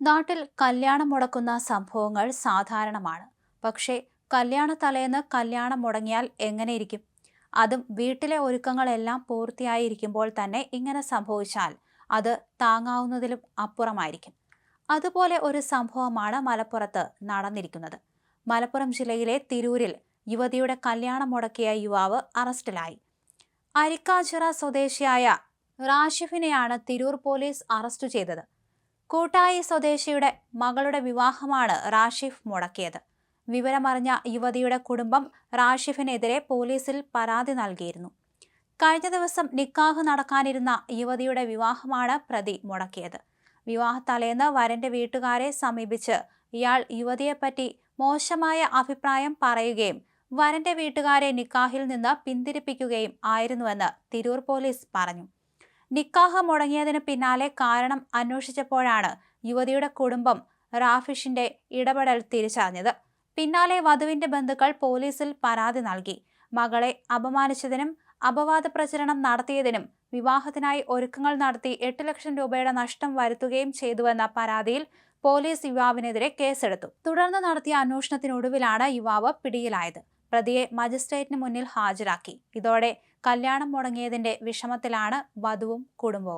നാട്ടിൽ കല്യാണം മുടക്കുന്ന സംഭവങ്ങൾ സാധാരണമാണ്. പക്ഷേ കല്യാണ തലേന്ന് കല്യാണം മുടങ്ങിയാൽ എങ്ങനെയിരിക്കും? അതും വീട്ടിലെ ഒരുക്കങ്ങളെല്ലാം പൂർത്തിയായിരിക്കുമ്പോൾ തന്നെ ഇങ്ങനെ സംഭവിച്ചാൽ അത് താങ്ങാവുന്നതിലും അപ്പുറമായിരിക്കും. അതുപോലെ ഒരു സംഭവമാണ് മലപ്പുറത്ത് നടന്നിരിക്കുന്നത്. മലപ്പുറം ജില്ലയിലെ തിരൂരിൽ യുവതിയുടെ കല്യാണം മുടക്കിയ യുവാവ് അറസ്റ്റിലായി. അരിക്കാച്ചിറ സ്വദേശിയായ റാഷിഫിനെയാണ് തിരൂർ പോലീസ് അറസ്റ്റ് ചെയ്തത്. കൂട്ടായി സ്വദേശിയുടെ മകളുടെ വിവാഹമാണ് റാഷിഫ് മുടക്കിയത്. വിവരമറിഞ്ഞ യുവതിയുടെ കുടുംബം റാഷിഫിനെതിരെ പോലീസിൽ പരാതി നൽകിയിരുന്നു. കഴിഞ്ഞ ദിവസം നിക്കാഹ് നടക്കാനിരുന്ന യുവതിയുടെ വിവാഹമാണ് പ്രതി മുടക്കിയത്. വിവാഹ തലേന്ന് വരന്റെ വീട്ടുകാരെ സമീപിച്ച് ഇയാൾ യുവതിയെപ്പറ്റി മോശമായ അഭിപ്രായം പറയുകയും വരന്റെ വീട്ടുകാരെ നിക്കാഹിൽ നിന്ന് പിന്തിരിപ്പിക്കുകയും ആയിരുന്നുവെന്ന് തിരൂർ പോലീസ് പറഞ്ഞു. നിക്കാഹ് മുടങ്ങിയതിന് പിന്നാലെ കാരണം അന്വേഷിച്ചപ്പോഴാണ് യുവതിയുടെ കുടുംബം റാഫിഷിന്റെ ഇടപെടൽ തിരിച്ചറിഞ്ഞത്. പിന്നാലെ വധുവിന്റെ ബന്ധുക്കൾ പോലീസിൽ പരാതി നൽകി. മകളെ അപമാനിച്ചതിനും അപവാദ പ്രചരണം നടത്തിയതിനും വിവാഹത്തിനായി ഒരുക്കങ്ങൾ നടത്തി എട്ട് ലക്ഷം രൂപയുടെ നഷ്ടം വരുത്തുകയും ചെയ്തുവെന്ന പരാതിയിൽ പോലീസ് യുവാവിനെതിരെ കേസെടുത്തു. തുടർന്ന് നടത്തിയ അന്വേഷണത്തിനൊടുവിലാണ് യുവാവ് പിടിയിലായത്. പ്രതിയെ മജിസ്ട്രേറ്റിന് മുന്നിൽ ഹാജരാക്കി. ഇതോടെ കല്യാണം മുടങ്ങിയതിന്റെ വിഷമത്തിലാണ് വധുവും കുടുംബവും.